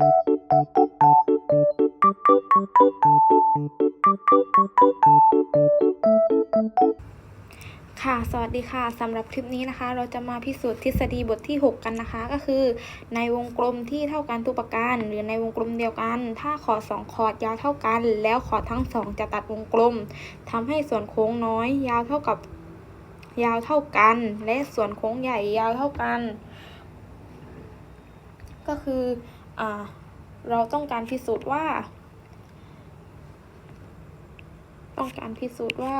ค่ะ สวัสดีค่ะสำหรับคลิปนี้นะคะ เราจะมาพิสูจน์ทฤษฎีบทที่ 6 กันนะคะ ก็คือ ในวงกลมที่เท่ากันทุกประการ หรือในวงกลมเดียวกัน ถ้าขอดสองขอดยาวเท่ากัน แล้วขอดทั้งสองจะตัดวงกลมทำให้ส่วนโค้งน้อย ยาวเท่ากับยาวเท่ากัน และส่วนโค้งใหญ่ยาวเท่ากัน ก็คือ เราต้องการพิสูจน์ว่า ต้องการพิสูจน์ว่า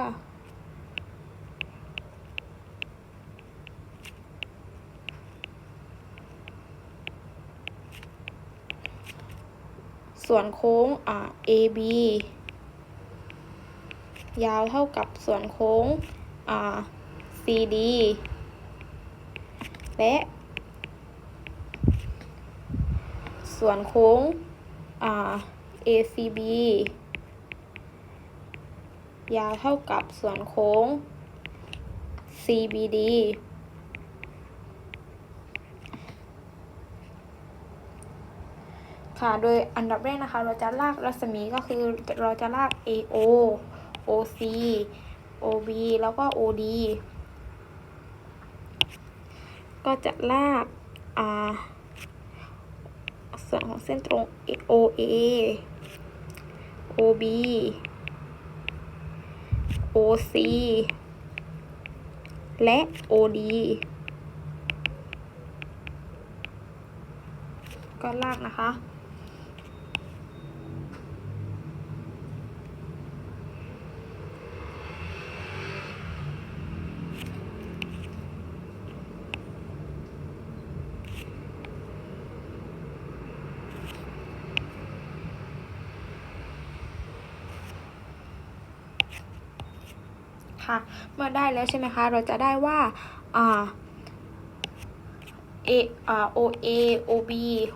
ส่วนโค้ง AB ยาวเท่ากับส่วนโค้ง CD และ ส่วนโค้งอ่า ACB ยาวเท่ากับส่วนโค้ง CBD ค่ะ โดยอันดับแรกนะคะ เราจะลากรัศมีก็คือเราจะลาก AO OC OB แล้วก็ OD ก็จะลากอ่า ส่วนของเส้นตรง OA OB OC และ OD ก็ลากนะคะ เมื่อได้แล้วใช่ไหมคะ เราจะได้ว่าอ่า A อ่า OA OB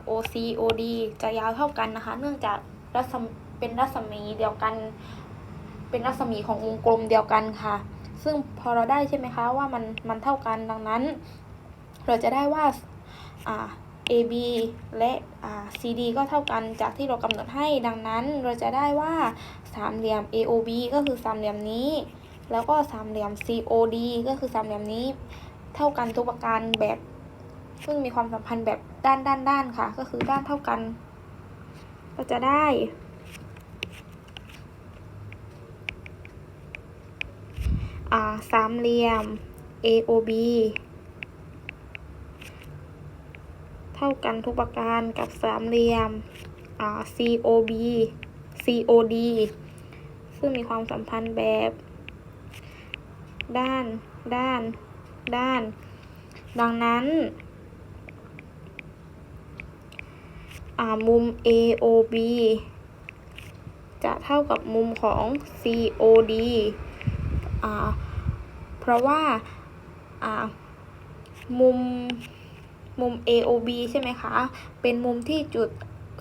OC OD จะยาวเท่ากันนะคะ เนื่องจากรัศมเป็นรัศมีเดียวกัน เป็นรัศมีของวงกลมเดียวกันค่ะ ซึ่งพอเราได้ใช่ไหมคะว่ามันมันเท่ากันดังนั้น เราจะได้ว่าอ่า AB และอ่า CD ก็เท่ากันจากที่เรากำหนดให้ดังนั้นเราจะได้ว่าสามเหลี่ยม AOB ก็คือสามเหลี่ยมนี้ แล้วก็สามเหลี่ยม COD ก็คือสามเหลี่ยมนี้ เท่ากันทุกประการแบบ ซึ่งมีความสัมพันธ์แบบด้านด้านด้านค่ะ ก็คือด้านเท่ากัน ก็จะได้สามเหลี่ยม AOB เท่ากันทุกประการกับสามเหลี่ยม COB COD ซึ่งมีความสัมพันธ์แบบ ด้าน ด้าน ด้าน ดังนั้นมุม AOB จะเท่ากับมุมของ COD อเพราะว่ามุมมุม AOB ใช่ไหมคะ เป็นมุมที่จุด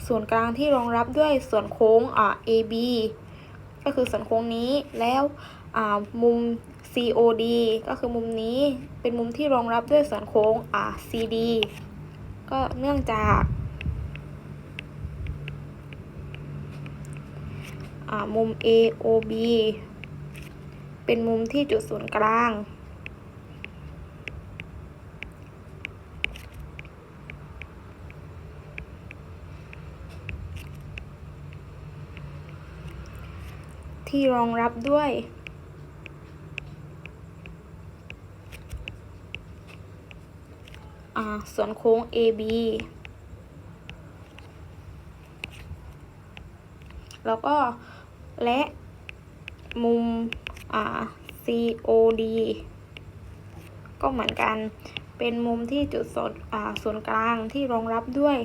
ส่วนกลางที่รองรับด้วยส่วนโค้งอ AB ก็คือส่วนโค้งนี้แล้วมุม COD ก็คือมุมนี้เป็นมุมที่รองรับด้วยส่วนโค้งอ่า CD ก็เนื่องจากอ่ามุม AOB เป็นมุมที่จุดศูนย์กลาง ที่รองรับด้วย อ่า ส่วนโค้ง AB แล้วก็และมุม COD ก็เหมือนกันเป็นมุมที่จุดส่วนส่วนกลางที่รองรับด้วย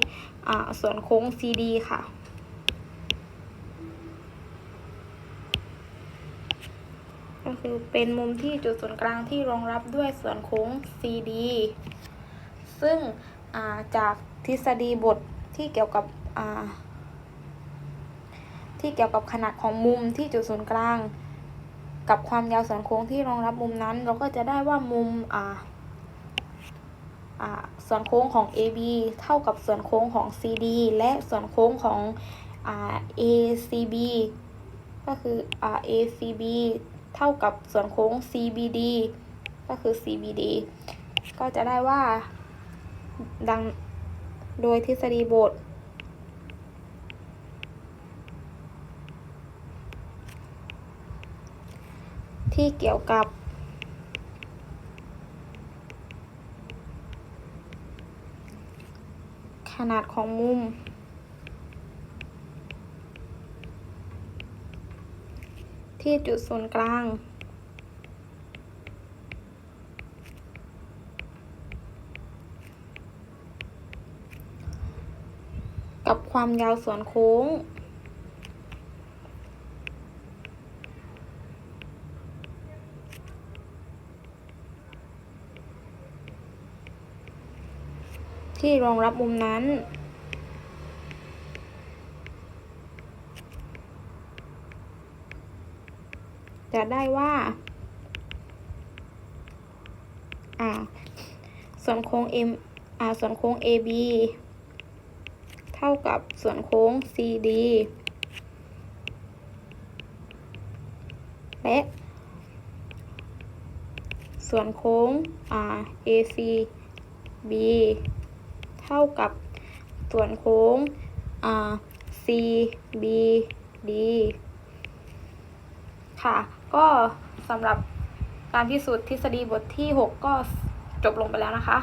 ส่วนโค้ง CD ค่ะ ก็คือเป็นมุมที่จุดศูนย์กลางที่รองรับด้วยส่วนโค้ง CD ซึ่งาจากทฤษฎีบทที่เกี่ยวกับที่เกี่ยวกับขนาดของมุมที่จุดศูนย์กลาง กับความยาวส่วนโค้งที่รองรับมุมนั้น เราก็จะได้ว่ามุมอ่าอ่าส่วนโค้งของ AB เท่ากับส่วนโค้งของ CD และส่วนโค้งของอ่า ACB ก็คืออ่า ACB เท่ากับส่วนโค้ง CBD ก็คือ CBD ก็จะได้ว่า ดังโดยทฤษฎีบท ที่เกี่ยวกับขนาดของมุม ที่จุดศูนย์กลาง กับความยาวส่วนโค้ง ที่รองรับมุมนั้นจะได้ว่า อ่า ส่วนโค้ง M อ่า ส่วนโค้ง AB เท่ากับส่วนโค้ง CD และส่วนโค้งอ่า ACB เท่ากับส่วนโค้งอ่า CBD ค่ะ ก็สำหรับการพิสูจน์ทฤษฎีบทที่ 6 ก็จบลงไปแล้วนะคะ